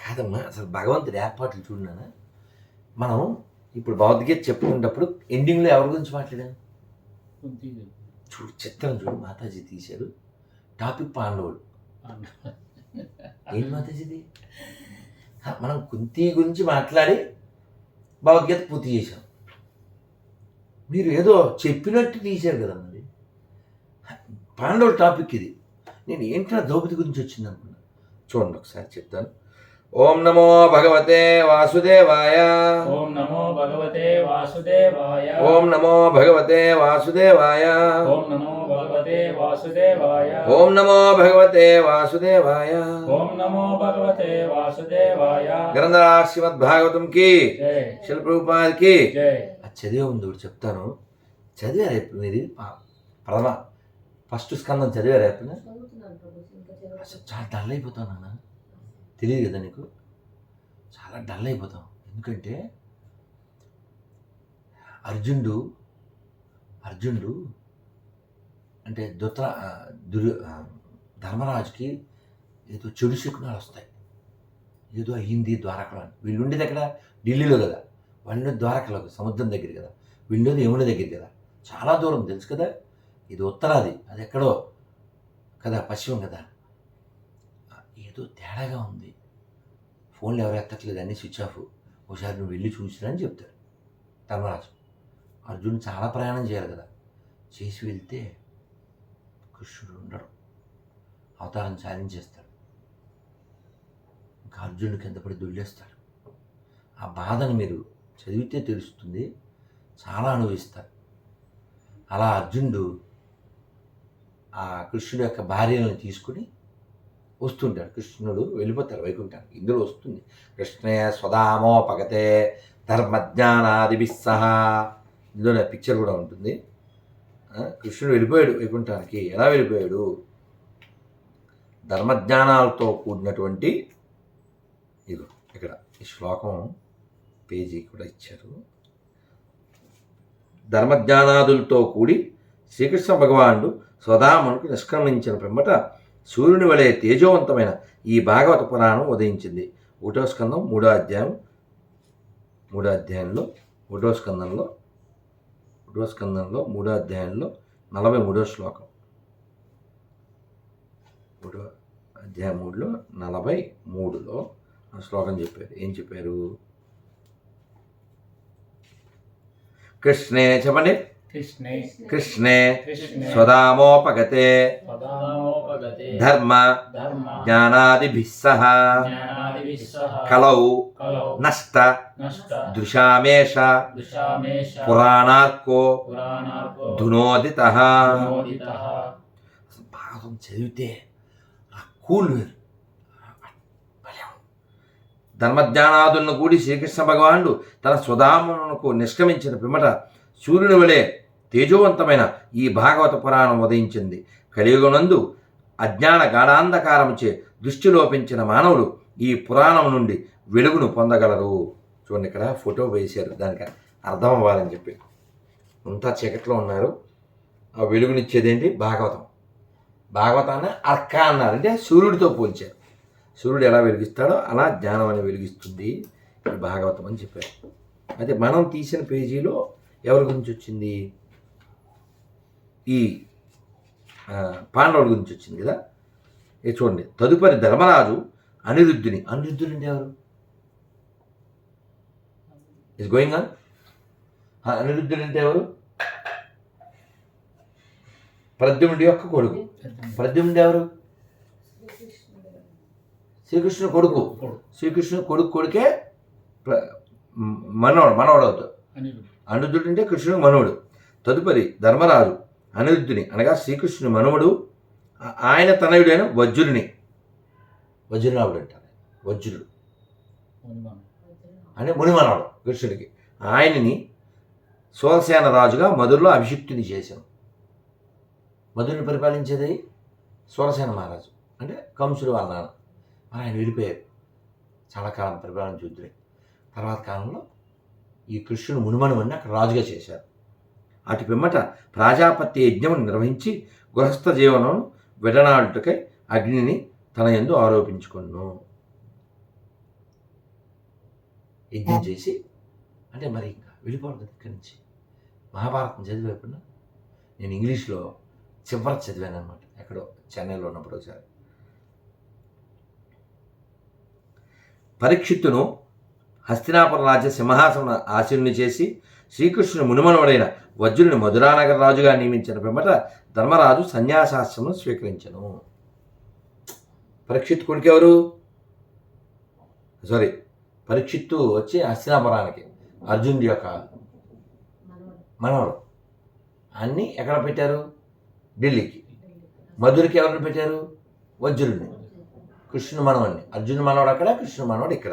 కాదమ్మా అసలు భగవంతుడి ఏర్పాట్లు చూడనా మనం ఇప్పుడు భగవద్గీత చెప్పుకునేటప్పుడు ఎండింగ్లో ఎవరి గురించి మాట్లాడాను చూడు చిత్రం చూడు మాతాజీ తీశారు. టాపిక్ పాండవుడు. ఏంటి మాతాజీది? మనం కుంతి గురించి మాట్లాడి భగవద్గీత పూర్తి చేశాం. మీరు ఏదో చెప్పినట్టు తీశారు కదా మరి. పాండవుల టాపిక్ ఇది. నేను ఏంటో ద్రౌపది గురించి వచ్చింది అనుకున్నా చూడండి ఒకసారి చెప్తాను. ఓం నమో భగవతే వాసుదేవాయ. ఓం నమో భగవతే వాసుదేవాయ. ఓం నమో భగవతే వాసుదేవాయ. ఓం నమో భగవతే వాసుదేవాయ. ఓం నమో భగవతే వాసుదేవాయ. ఓం నమో భగవతే వాసుదేవాయ. గ్రంథరా శ్రీమద్ భాగవతం కి జై. శిల్ప్రభుపాద్కి చదివే ఉంది ఒకటి చెప్తాను. చదివారు ఎప్పుడు మీరు ప్రథమ. ఫస్ట్ స్కందం చదివారు ఎప్పుడు. చాలా డల్ అయిపోతావు నాన్న. తెలియదు కదా నీకు? చాలా డల్ అయిపోతాం. ఎందుకంటే అర్జునుడు అర్జునుడు అంటే దుత్ర దుర్ ధర్మరాజుకి ఏదో చెడు శకునాలు వస్తాయి. ఏదో అయ్యింది ద్వారకలో. అని వీళ్ళు ఉండేది ఎక్కడ? ఢిల్లీలో కదా. వాళ్ళు ద్వారకలో సముద్రం దగ్గర కదా. వీళ్ళు యముని దగ్గర కదా. చాలా దూరం తెలుసు కదా? ఇది ఉత్తరాది అది ఎక్కడో కదా పశ్చిమం కదా. ఏదో తేడాగా ఉంది. ఫోన్లు ఎవరు ఎత్తట్లేదు అన్నీ స్విచ్ ఆఫ్. ఒకసారి నువ్వు వెళ్ళి చూసిరా అని చెప్తాడు ధర్మరాజు. అర్జున్ చాలా ప్రయాణం చేయాలి కదా. చేసి వెళ్తే కృష్ణుడు ఉండడు. అవతారం సాధించేస్తాడు. ఇంకా అర్జునుడు కింద పడి దొల్లేస్తాడు. ఆ బాధను మీరు చదివితే తెలుస్తుంది. చాలా అనుభవిస్తారు. అలా అర్జునుడు ఆ కృష్ణుడు యొక్క భార్యలను తీసుకుని వస్తుంటాడు. కృష్ణుడు వెళ్ళిపోతారు వైకుంఠానికి ఇందులో వస్తుంది. కృష్ణే స్వదామోపగతే ధర్మజ్ఞానాది సహా. ఇందులో పిక్చర్ కూడా ఉంటుంది. కృష్ణుడు వెళ్ళిపోయాడు వైకుంఠానికి. ఎలా వెళ్ళిపోయాడు? ధర్మజ్ఞానాలతో కూడినటువంటి ఇది. ఇక్కడ ఈ శ్లోకం పేజీ కూడా ఇచ్చారు. ధర్మజ్ఞానాదులతో కూడి శ్రీకృష్ణ భగవానుడు స్వధామునికి నిష్క్రమించిన పిమ్మట సూర్యుని వలె తేజోవంతమైన ఈ భాగవత పురాణం ఉదయించింది. ఒకటో స్కందం మూడో అధ్యాయం మూడో అధ్యాయంలో ఒకటో స్కందంలో ఒకటో స్కందంలో మూడో అధ్యాయంలో నలభై మూడో శ్లోకం. మూడో అధ్యాయం మూడులో నలభై మూడులో ఆ శ్లోకం చెప్పారు. ఏం చెప్పారు? కృష్ణే చెప్పండి కృష్ణే కృష్ణే స్వదామోపగతే ధర్మ జ్ఞానాదిభిः సహ కలౌ నష్ట దృశామేష పురాణార్కో ధునోదిత నోదితః భాగవతం చదివితే ఆ కూల్ వేరు. ధర్మజ్ఞానాదులను కూడి శ్రీకృష్ణ భగవానుడు తన స్వధామునకు నిష్క్రమించిన పిమ్మట సూర్యుని వలె తేజోవంతమైన ఈ భాగవత పురాణం ఉదయించింది. కలియుగనందు అజ్ఞాన గాఢాంధకారముచే దృష్టి లోపించిన మానవులు ఈ పురాణం నుండి వెలుగును పొందగలరు. చూడండి ఇక్కడ ఫోటో వేశారు. దానికి అర్థం అవ్వాలని చెప్పి. అంతా చీకట్లో ఉన్నారు. ఆ వెలుగునిచ్చేది ఏంటి భాగవతం. భాగవతాన్ని అర్క అన్నారు. అంటే సూర్యుడితో పోల్చారు. సూర్యుడు ఎలా వెలిగిస్తాడో అలా జ్ఞానం అని వెలిగిస్తుంది భాగవతం అని చెప్పారు. అయితే మనం తీసిన పేజీలో ఎవరి గురించి వచ్చింది? ఈ పాండవుల గురించి వచ్చింది కదా? ఇది చూడండి తదుపరి ధర్మరాజు అనిరుద్ధుని. అనిరుద్ధుడు అంటే ఎవరు? ఇస్ గోయింగ్ ఆన్ అనిరుద్ధుడు అంటే ఎవరు? ప్రద్యుమ్నుడి యొక్క కొడుకు. ప్రద్యుమ్నుడు ఎవరు? శ్రీకృష్ణుడు. కొడుకు. శ్రీకృష్ణుడు కొడుకు కొడుకే మనవడు మనవడు అవుతాడు. అనిరుద్ధుడు. అంటే కృష్ణుడు మనవుడు తదుపరి ధర్మరాజు అనిరుద్ధుని అనగా శ్రీకృష్ణుని మనవుడు ఆయన తనయుడైన వజ్రుని. వజ్రనాభుడు అంటారు. వజ్రుడు. అంటే మునిమనవడు కృష్ణుడికి. ఆయనని సోలసేన రాజుగా మధురలో అభిషిక్తుని చేశాం మధురుని పరిపాలించేది సోలసేన మహారాజు. అంటే కంసుడు వాళ్ళ నాన్న. మరి ఆయన వెళ్ళిపోయారు. చాలా కాలం పరిపాలన చూద్దురే తర్వాత కాలంలో ఈ కృష్ణుడు మునిమనుమని అక్కడ రాజుగా చేశారు. అటు పిమ్మట ప్రాజాపత్య యజ్ఞం నిర్వహించి గృహస్థ జీవనం విడనాడుటకై అగ్నిని తన యందు ఆరోపించుకును యజ్ఞం చేసి అంటే మరి ఇంకా వెళ్ళిపోవడం కదా ఇక్కడి నుంచి. మహాభారతం చదివేప్పుడు నేను ఇంగ్లీష్లో చివరి చదివాను అనమాట ఎక్కడో చెన్నైలో ఉన్నప్పుడు ఒకసారి. పరీక్షిత్తును హస్తినాపుర రాజ్య సింహాసన ఆశీనుని చేసి శ్రీకృష్ణుని మునుమనుడైన వజ్రుని మధురానగర రాజుగా నియమించిన పిమ్మట ధర్మరాజు సన్యాసాశ్రమం స్వీకరించను. పరీక్షిత్ కొడుకు ఎవరు? సారీ పరీక్షిత్తు వచ్చి హస్తినాపురానికి అర్జునుడి యొక్క మనవడు. అన్ని అన్నీ ఎక్కడ పెట్టారు? ఢిల్లీకి. మధురికి ఎవరిని పెట్టారు? వజ్రుడిని. కృష్ణుని మనవడిని. అర్జున్ మనవడు అక్కడ కృష్ణుని మనవడు ఇక్కడ.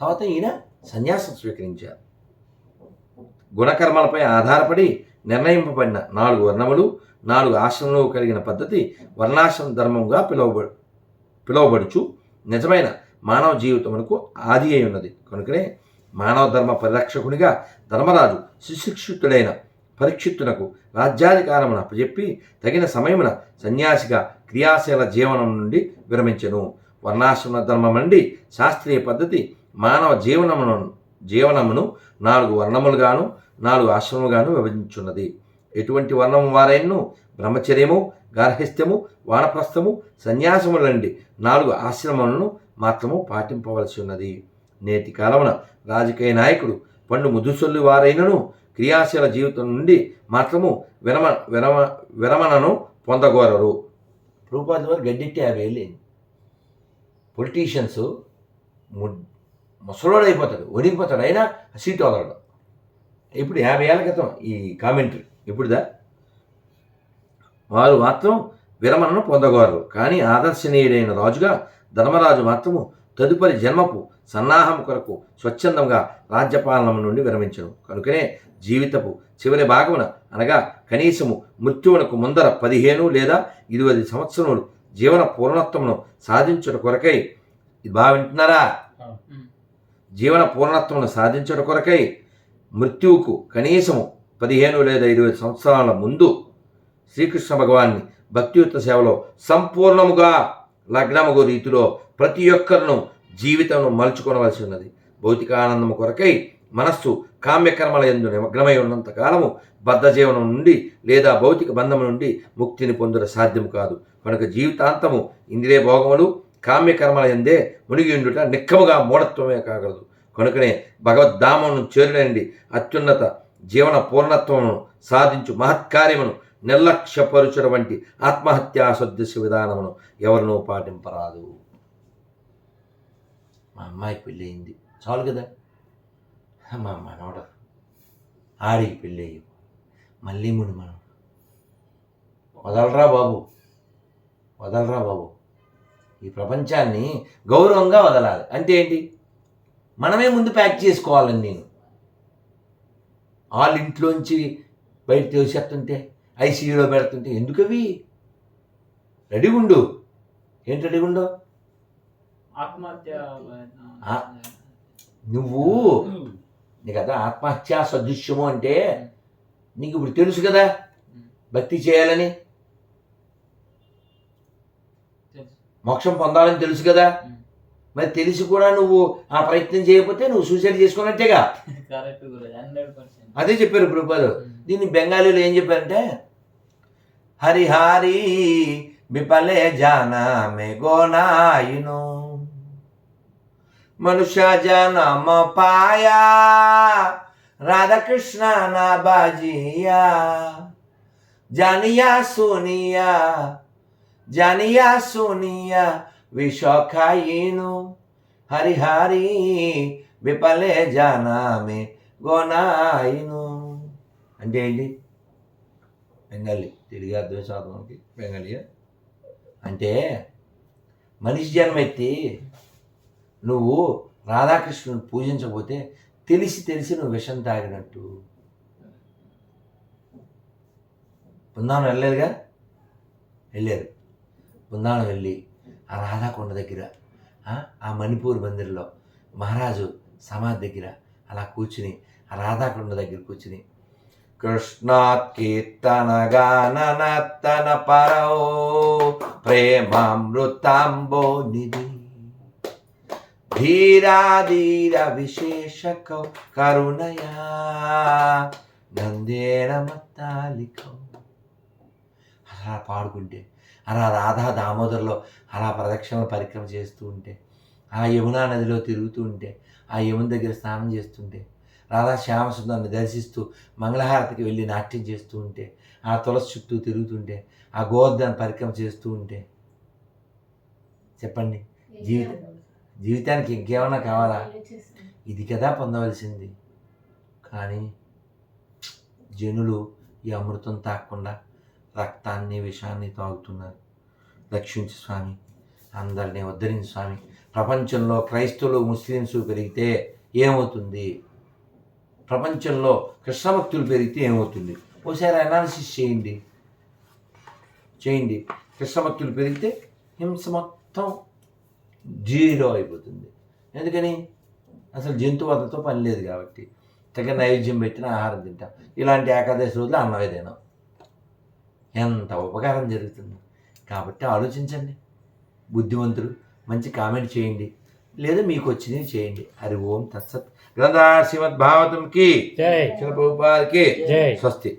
తర్వాత ఈయన సన్యాసం స్వీకరించారు గుణకర్మలపై ఆధారపడి నిర్ణయింపబడిన నాలుగు వర్ణములు నాలుగు ఆశ్రమంలో కలిగిన పద్ధతి వర్ణాశ్రమ ధర్మంగా పిలువబడు పిలువబడుచు. నిజమైన మానవ జీవితమునకు ఆది అయి ఉన్నది. కనుకనే మానవ ధర్మ పరిరక్షకునిగా ధర్మరాజు సుశిక్షితుడైన పరీక్షిత్తునకు రాజ్యాధికారమును అప్పచెప్పి తగిన సమయమున సన్యాసిగా క్రియాశీల జీవనం నుండి విరమించెను. వర్ణాశ్రమ ధర్మం నుండి శాస్త్రీయ పద్ధతి మానవ జీవనమును జీవనమును నాలుగు వర్ణములుగాను నాలుగు ఆశ్రమములుగాను విభజించున్నది. ఎటువంటి వర్ణము వారైనను? బ్రహ్మచర్యము గార్హస్థ్యము వానప్రస్థము సన్యాసములండి. నాలుగు ఆశ్రమములను మాత్రము పాటింపవలసి ఉన్నది నేటి కాలమున రాజకీయ నాయకుడు పండు ముదుసొల్లి వారైనను క్రియాశీల జీవితం నుండి మాత్రము విరమ విరమ విరమణను పొందగోరరు. రూపాయల వారు గడ్డెట్టి యాభై ఏళ్ళు పొలిటీషియన్స్ ముసలోడు అయిపోతాడు ఒడిగిపోతాడు. అయినా సీటు వదలడు. ఇప్పుడు యాభై ఏళ్ళ క్రితం ఈ కామెంటరీ. ఇప్పుడుదా వారు మాత్రం విరమణను పొందగోరరు కానీ ఆదర్శనీయుడైన రాజుగా ధర్మరాజు మాత్రము తదుపరి జన్మపు సన్నాహం కొరకు స్వచ్ఛందంగా రాజ్యపాలన నుండి విరమించను. కనుకనే జీవితపు చివరి భాగమున అనగా కనీసము మృత్యువునకు ముందర పదిహేను లేదా ఇరవై సంవత్సరములు జీవన పూర్ణత్వమును సాధించుట కొరకై. ఇది బాగా వింటున్నారా? జీవన పూర్ణత్వం సాధించడం కొరకై మృత్యువుకు కనీసము పదిహేను లేదా ఇరవై సంవత్సరాల ముందు శ్రీకృష్ణ భగవాన్ని భక్తియుత సేవలో సంపూర్ణముగా లగ్నముగు రీతిలో ప్రతి ఒక్కరిను జీవితంలో మలుచుకోనవలసి ఉన్నది. భౌతిక ఆనందము కొరకై మనస్సు కామ్యకర్మల ఎందు నిమగ్నమై ఉన్నంత కాలము బద్ధజీవనం నుండి లేదా భౌతిక బంధము నుండి ముక్తిని పొందుట సాధ్యం కాదు. కనుక జీవితాంతము ఇంద్రియ భోగములు కామ్యకర్మల ఎందే మునిగి ఉండుట నిక్కముగా మూఢత్వమే కాగలదు. కనుకనే భగవద్ధామను చేరుడండి అత్యున్నత జీవన పూర్ణత్వమును సాధించు మహత్కార్యమును నిర్లక్ష్యపరుచుట వంటి ఆత్మహత్యా సదృశ విధానమును ఎవరినూ పాటింపరాదు. మా అమ్మాయి పెళ్ళయింది. చాలు కదా. మా మనవడు ఆడికి పెళ్ళయ్యి మళ్ళీ ముని మనం వదలరా బాబు. వదలరా బాబు. ఈ ప్రపంచాన్ని గౌరవంగా వదలాలి. అంటే ఏంటి? మనమే ముందు ప్యాక్ చేసుకోవాలని నేను. వాళ్ళ ఇంట్లోంచి బయట తోసేస్తుంటే ఐసీయూలో పెడుతుంటే ఎందుకు అవి? రెడీగా ఉండు. ఏంటి రెడీగా ఉండు? ఆత్మహత్య. నువ్వు నీకు అదా ఆత్మహత్యా సదృశ్యము అంటే నీకు ఇప్పుడు తెలుసు కదా? భక్తి చేయాలని తెలుసు. మోక్షం పొందాలని తెలుసు కదా. మరి తెలిసి కూడా నువ్వు ఆ ప్రయత్నం చేయకపోతే నువ్వు సూసైడ్ చేసుకున్నట్టేగా అదే చెప్పారు ప్రభుపాదు దీన్ని బెంగాలీలో ఏం చెప్పారంటే హరి హరి బిపలే జానా మే గోనాయిను. మనుష్య జనమ పాయా రాధాకృష్ణ నా బాజియా జానియా సునియా జానియా సునియా విష ఖాయిను విపలే జానామే గోనాయిను. అంటే ఏంటి? బెంగాలీ తిరిగి అర్థం శాతంకి బెంగాలీ. అంటే మనిషి జన్మెత్తి నువ్వు రాధాకృష్ణుని పూజించకపోతే తెలిసి తెలిసి నువ్వు విషం తాగినట్టు. బృందావనం వెళ్ళలేదుగా? వెళ్ళారు బృందావనం వెళ్ళి ఆ రాధాకొండ దగ్గర ఆ, మణిపూర్ మందిర్లో మహారాజు సమాధి దగ్గర అలా కూర్చుని ఆ రాధాకొండ దగ్గర కూర్చుని కృష్ణాత్ కీర్తన గాననతన పరో ప్రేమామృతాంబో నిధి ధీరాధీర విశేషకౌ కరుణయా నందేన మత్తాలికౌ. అలా పాడుకుంటే అలా రాధా దామోదర్లో అలా ప్రదక్షిణలు పరిక్రమ చేస్తూ ఉంటే ఆ యమునా నదిలో తిరుగుతూ ఉంటే ఆ యమున దగ్గర స్నానం చేస్తుంటే రాధా శ్యామసుందరిని దర్శిస్తూ మంగళహారతికి వెళ్ళి నాట్యం చేస్తూ ఉంటే ఆ తులసి చుట్టూ తిరుగుతుంటే ఆ గోవర్ధన పరిక్రమ చేస్తూ ఉంటే చెప్పండి. జీవితం జీవితానికి ఇంకేమన్నా కావాలా? ఇది కదా పొందవలసింది. కానీ జనులు ఈ అమృతం తాకుండా రక్తాన్ని విషాన్ని తాగుతున్నారు. రక్షించు స్వామి అందరినీ ఉద్ధరించు స్వామి ప్రపంచంలో క్రైస్తవులు ముస్లిమ్స్ పెరిగితే ఏమవుతుంది? ప్రపంచంలో కృష్ణభక్తులు పెరిగితే ఏమవుతుంది? ఒకసారి అనాలిసిస్ చేయండి. చేయండి. కృష్ణభక్తులు పెరిగితే హింస మొత్తం జీరో అయిపోతుంది. ఎందుకని? అసలు జంతువతతో పని లేదు కాబట్టి. తగ్గ నైవేద్యం పెట్టిన ఆహారం తింటాం. ఇలాంటి ఏకాదశి రోజులు అన్నమే తినాం. ఎంత ఉపకారం జరుగుతుంది. కాబట్టి ఆలోచించండి. బుద్ధివంతులు మంచి కామెంట్ చేయండి. లేదా మీకు వచ్చినవి చేయండి. హరి ఓం తత్సత్. గ్రంథ శ్రీమద్ భాగవతంకి జై. శిల ప్రభుపాదకి జై. స్వస్తి.